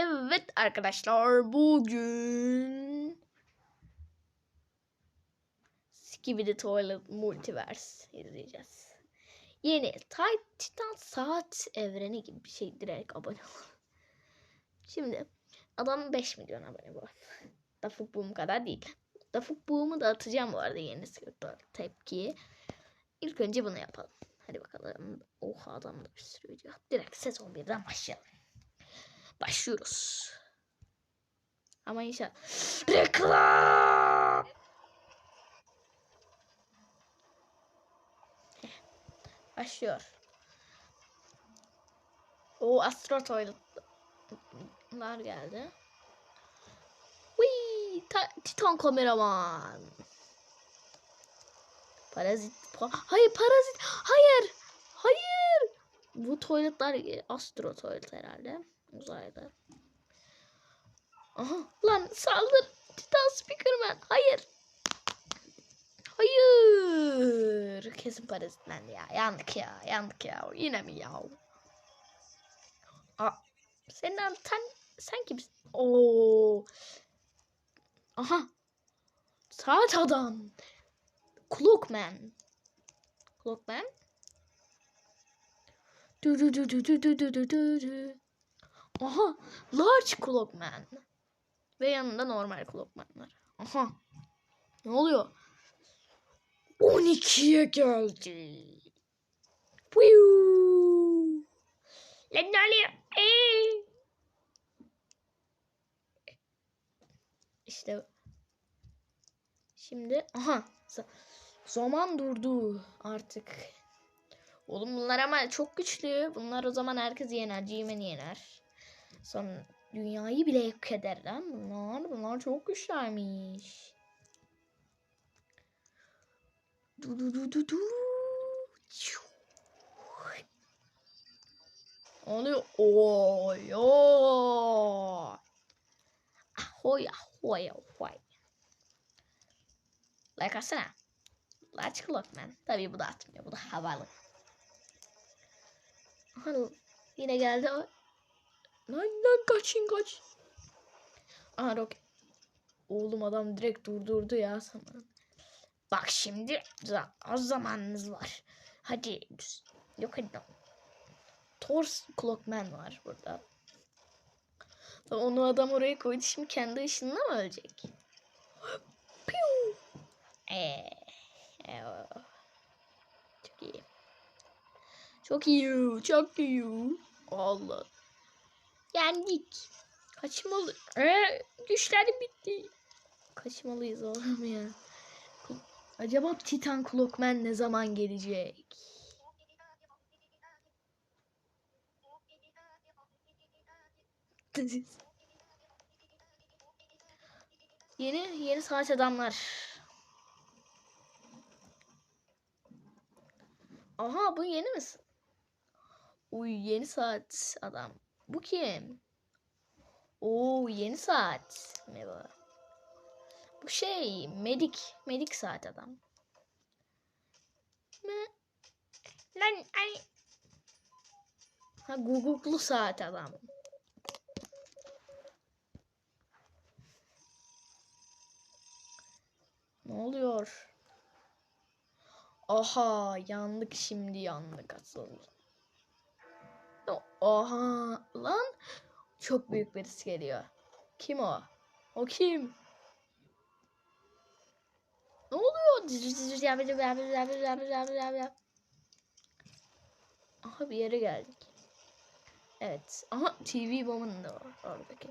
Evet arkadaşlar bugün Skibidi Toilet Multiverse izleyeceğiz. Yeni Titan Saat evreni gibi bir şey direkt abone ol. Şimdi adam 5 milyon abone bu. Dafuk Boom kadar değil. Dafuk Boom'u da atacağım bu arada yeni tepkiyi. İlk önce bunu yapalım. Hadi bakalım. Oha adam da bir sürü video. Direkt sezon 1'den başlayalım. Başlıyoruz. Ama inşallah. Reklam! Başlıyor. O Astro Toilet'lar geldi. Wee, Titan kameraman. Parazit. Pa hayır parazit. Hayır. Hayır. Bu tuvaletler astro tuvalet herhalde. Uzayda. Aha lan saldır. Titan Speakerman. Hayır. Hayır. Kesin parazitlendi ya. Yandık ya. Yandık ya. Yine mi ya? Aa, senin sen, sen kimsin? Oo. Aha. Saat adam. Clockman. Clockman. Du du du du du du du du du. Aha, large Clockman. Ve yanında normal Clockman var. Aha. Ne oluyor? 12'ye geldi. Piu. Lan ne oluyor? İşte şimdi aha zaman durdu artık. Oğlum bunlar ama çok güçlü. Bunlar o zaman herkes yener. G-Man'i yener. Sonra dünyayı bile yok eder lan bunlar. Bunlar çok güçlermiş. Du du du du du. oluyor? Oy oy. Ahoy ahoy ahoy. Like atsana. Large Clockman. Tabii bu da atmıyor. Bu da havalı. Aha, yine geldi. Lan lan kaçın kaç. Aha roket. Oğlum adam direkt durdurdu ya sana. Bak şimdi az zamanınız var. Hadi yok edin. Thor Clockman var burada. Onu adam oraya koydu. Şimdi kendi ışınla mı ölecek? Piu. Ee, çok iyi. Çok iyi. Çok iyi. Allah. Yendik. Kaçmalı. Ee, güçlerim bitti. Kaçmalıyız oğlum ya. Acaba Titan Clockman ne zaman gelecek? yeni yeni savaş adamlar. Aha bu yeni misin? Uy yeni saat adam. Bu kim? Oo yeni saat. Merhaba. Bu şey medik medik saat adam. Ne? Lan ay. Ha Google'lu saat adam. Ne oluyor? Aha yandık şimdi yandık asıl. Aha lan çok büyük birisi geliyor. Kim o? O kim? Ne oluyor? Aha bir yere geldik. Evet. Aha TV Woman da var oradaki.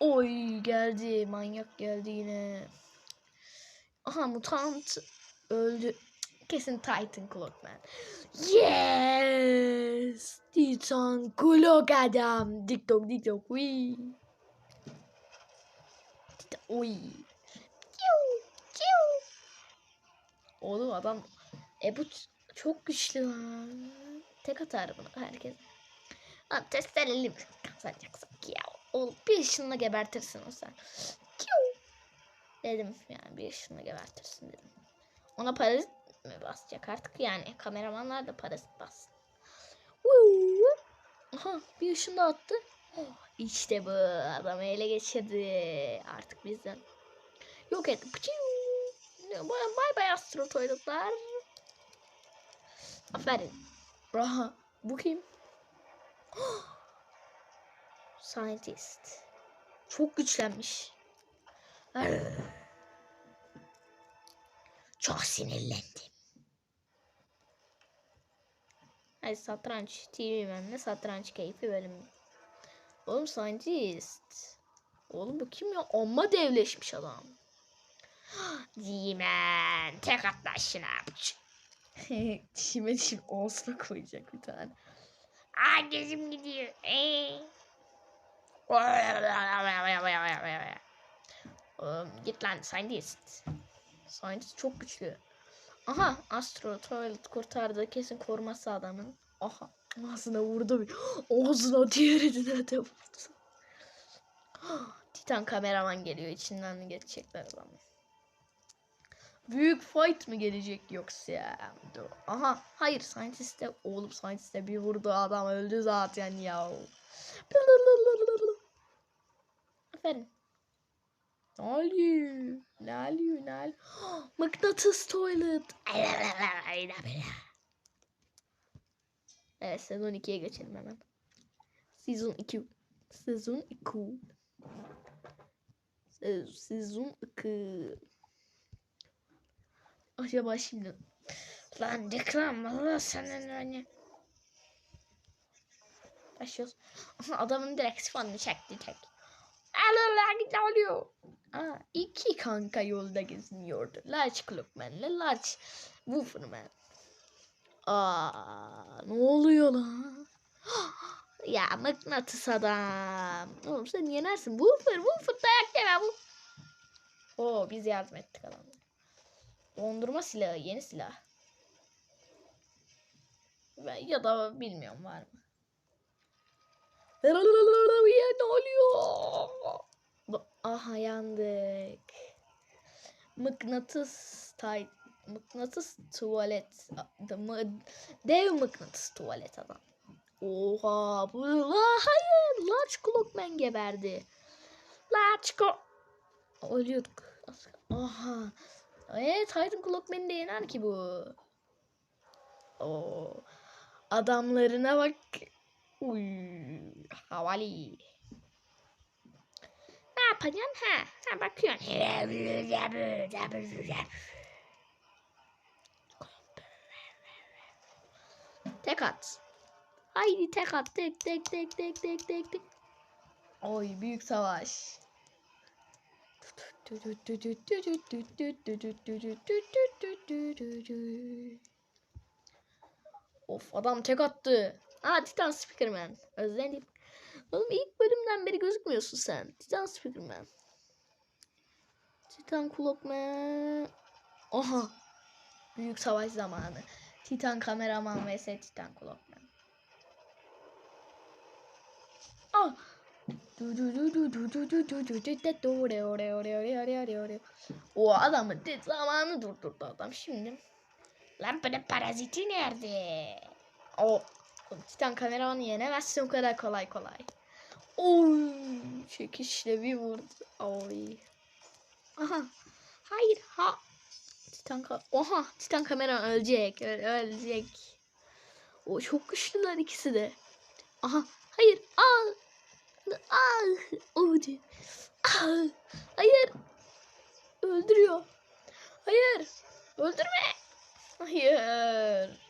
Oy geldi. Manyak geldi yine. Aha mutant öldü. Kesin Titan Clockman. Yes! Titan Clock adam. Dik tok dik tok. Uy. Oğlum adam e bu çok güçlü lan. Tek atar bunu herkes. Lan testereli mi kazanacaksın ya? Oğlum bir ışınla gebertirsin o sen. Dedim yani bir ışınla gebertirsin dedim. Ona parazit mi basacak artık yani kameramanlar da parazit bassın. Bir ışın da attı. İşte bu adamı ele geçirdi. Artık bizden. Yok et. Bay bay astro toiletler. Aferin. Raha. Bu kim? Scientist. Çok güçlenmiş. Çok sinirlendim. Hadi satranç. TV benle satranç keyfi bölümü. Oğlum scientist. Oğlum bu kim ya? Amma devleşmiş adam. Dimen. Tek atla şuna. Dişime dişim ağzına koyacak bir tane. Aa gözüm gidiyor. Ee. Oğlum, git lan scientist. Scientist çok güçlü. Aha Astro Toilet kurtardı. Kesin koruması adamın. Aha ağzına vurdu. bir. Ağzına diğerine de vurdu. Titan kameraman geliyor. içinden geçecekler adamı? Büyük fight mı gelecek yoksa? Dur. Aha hayır scientist'e oğlum scientist'e bir vurdu adam öldü zaten ya. Aferin. Ne oluyor? Ne oluyor? Ne oluyor? Mıknatıs tuvalet. Evet sezon 2'ye geçelim hemen. Sezon 2. Sezon 2. Se- Sezon 2. Acaba şimdi Lan Deklan valla senin hani Başlıyoruz. Adamın direkt sifonunu çekti tek. Allah ne oluyor? Aa, iki kanka yolda geziniyordu. Large Clockman'le Large Wolferman. Aa, ne oluyor lan? ya mıknatıs adam. Oğlum sen yenersin. Wolfer, Wolfer dayak yeme bu. Oo biz yardım ettik adamlara. Dondurma silahı, yeni silah. Ya da bilmiyorum var mı? Ne oluyor? Aha yandık. Mıknatıs tay mıknatıs tuvalet mı- dev mıknatıs tuvalet adam. Oha bu la hayır Large Clockman geberdi. Large Clock ölüyorduk. Aha. Evet Titan Clockman'i de yener ki bu. Oo. Adamlarına bak. Uy, havali. Yapacaksın ha? Ha bakıyorsun. Tek at. Haydi tek at. Tek tek tek tek tek tek tek. Oy büyük savaş. Of adam tek attı. Aa Titan Speakerman. Özledim. Oğlum ilk bölümden beri gözükmüyorsun sen. Titan Speakerman. Titan Clockman. Aha. Büyük savaş zamanı. Titan kameraman vs Titan Clockman. Ah. O adamın zamanı durdurdu adam şimdi. Lan böyle paraziti nerede? O Titan kameramanı yenemezsin o kadar kolay kolay. Oy çekişle bir vurdu. Oy. Aha. Hayır ha. Titan ka Oha Titan kamera ölecek. Ölecek. O çok güçlüler ikisi de. Aha. Hayır. Al. Al. Oldu. Al. Hayır. Öldürüyor. Hayır. Öldürme. Hayır.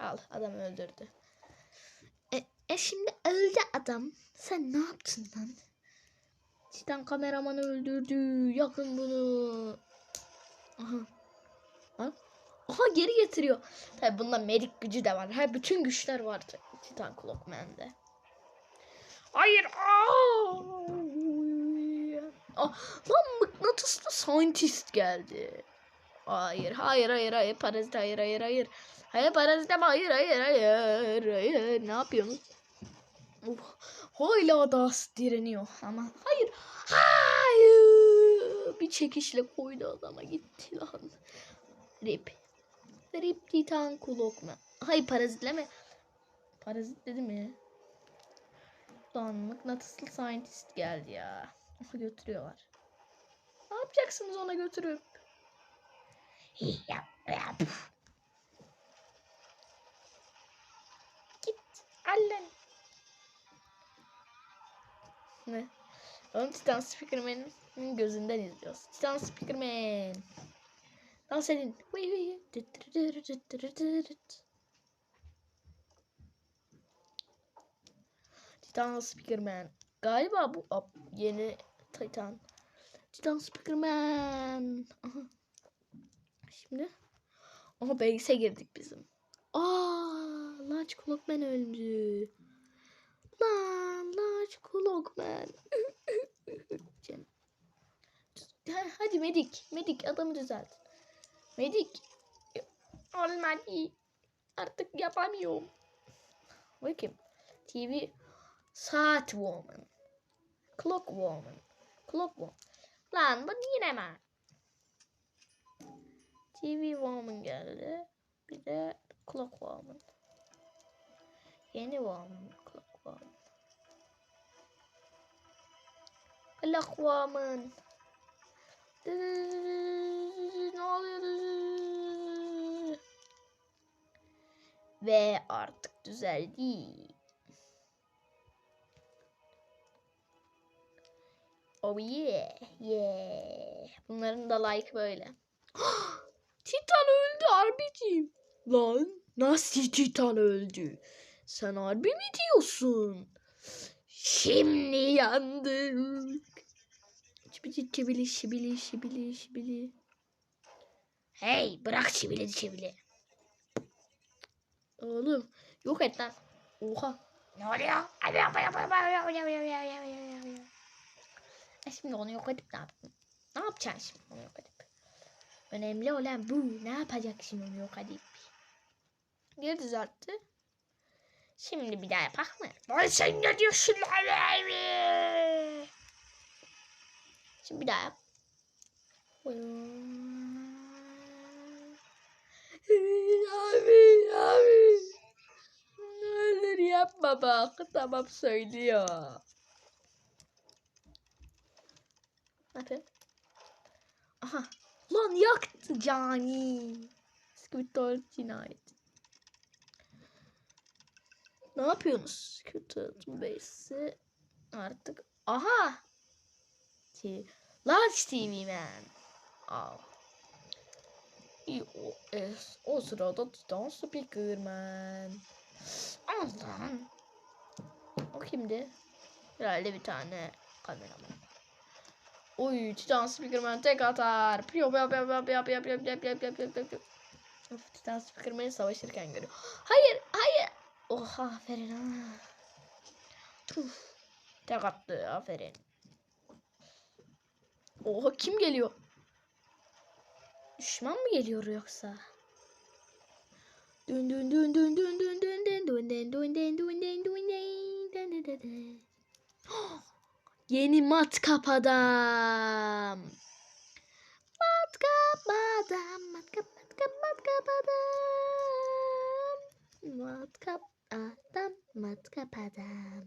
Al, adam öldürdü. E, e şimdi öldü adam. Sen ne yaptın lan? Titan kameramanı öldürdü. Yakın bunu. Aha. Ha? Aha geri getiriyor. Tabi bunda medik gücü de var. Ha bütün güçler var Titan Clockman'de. Hayır. Aa! Aa, lan mıknatıslı scientist geldi. Hayır, hayır, hayır, hayır, parazit, hayır, hayır, hayır. Hayır, parazit ama hayır, hayır, hayır, hayır. Ne yapıyorsun? Of, hala da direniyor ama hayır, hayır. Bir çekişle koydu adama gitti lan. Rip. Rip Titan Kulok mu? Hayır parazitleme. Parazit dedi mi? Lan mıknatıslı scientist geldi ya. Götürüyorlar. Ne yapacaksınız ona götürüp? Git. Allen. Ne? Oğlum Titan Speakerman'ın gözünden izliyoruz. Titan Speakerman. Dans edin. Titan Speakerman. Galiba bu yeni Titan. Titan Speakerman. Şimdi. Aha base'e girdik bizim. Aa, Large Clockman öldü. Lan Large Clockman. Ha, Hadi medik. Medik adamı düzelt. Medik. Olmadı. Artık yapamıyorum. Bakayım. TV Saat Woman. Clock Woman. Clock Woman. Lan bu yine mi? TV Woman geldi. Bir de Clock Woman. Yeni Woman. Clock Woman. Clock Woman. Ne oluyor? Ve artık düzeldi. Oh yeah. Yeah. Bunların da like böyle. Titan öldü harbiciğim. Lan nasıl Titan öldü? Sen harbi mi diyorsun? Şimdi yandık. Çibili çibili şibili şibili şibili. Hey bırak şibili şibili. Oğlum yok et lan. Oha. Ne oluyor? E şimdi onu yok edip ne yapayım? Ne yapacaksın şimdi onu yok edip? Önemli olan bu. Ne yapacak şimdi onu yok edip? Geri düzeltti. Şimdi bir daha yapak mı? Vay sen ne diyorsun lan? Şimdi bir daha yap. Abi abi. Ne olur yapma bak. Tamam söylüyor. Ne yapayım? Aha. Lan yaktı cani. Squidward cinayet. Ne yapıyorsunuz? Kötü Base'i artık. Aha. Large TV Man. Aa. İyi, o, sırada Titan Speakerman. Allah'ım. O kimdi? Herhalde bir tane kameraman. Oy Titan Speakerman tek atar. Piyo piyo piyo piyo piyo piyo piyo piyo piyo piyo piyo piyo. Of Titan Speakerman'i savaşırken görüyor. Hayır hayır. Oha aferin ha. Tuf. Tek attı aferin. Oha kim geliyor? Düşman mı geliyor yoksa? Dün dün dün dün dün dün dün dün dün dün dün dün dün dün dün dün dün. Yeni matkap adam. Matkap adam. Matkap matkap matkap adam. Matkap adam. Matkap adam.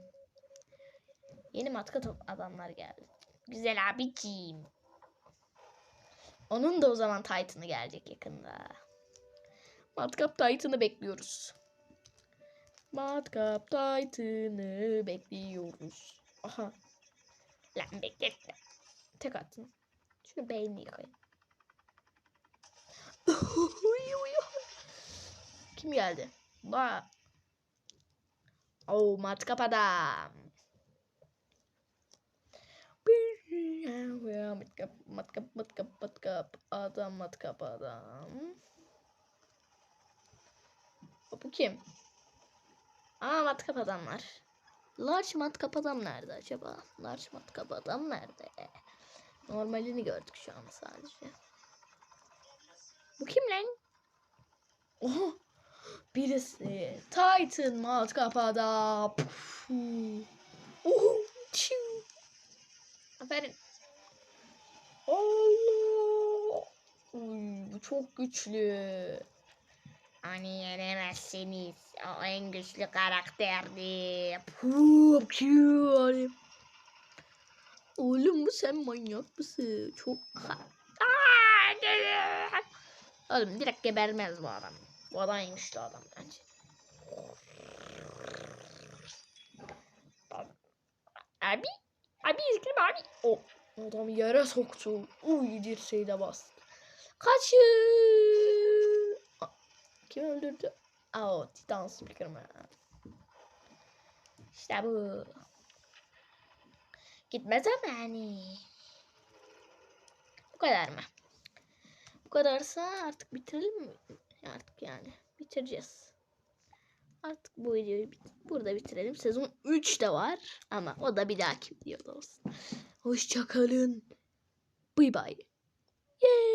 Yeni matkap adamlar geldi. Güzel abiciğim. Onun da o zaman Titan'ı gelecek yakında. Matkap Titan'ı bekliyoruz. Matkap Titan'ı bekliyoruz. Aha. Lan bekletme. Tek attın. Şunu beynini yıkayın. Kim geldi? Ba. Oh matkap adam. Matkap, matkap, matkap, matkap, adam, matkap, adam. Bu kim? Aa matkap adamlar. Large matkap adam nerede acaba? Large matkap adam nerede? Normalini gördük şu an sadece. Bu kim lan? Oha! Birisi. Titan matkap adam. Puh. Oho! Çiu. Aferin. Allah. Uy, bu çok güçlü. Onu yenemezsiniz. O en güçlü karakterdi. Puh, Oğlum bu sen manyak mısın? Çok... Oğlum direkt gebermez bu adam. Bu adam güçlü adam bence. Abi. Abi izgirim abi. O adam yere soktu. Uy dirseği de bastı. Kaçın. Kim öldürdü? Aa o Titan Speakerman. İşte bu. Gitme zamanı. Bu kadar mı? Bu kadarsa artık bitirelim mi? Artık yani bitireceğiz. Artık bu videoyu bit- burada bitirelim. Sezon 3 de var ama o da bir dahaki videoda olsun. Hoşçakalın. Bye bye. Yay.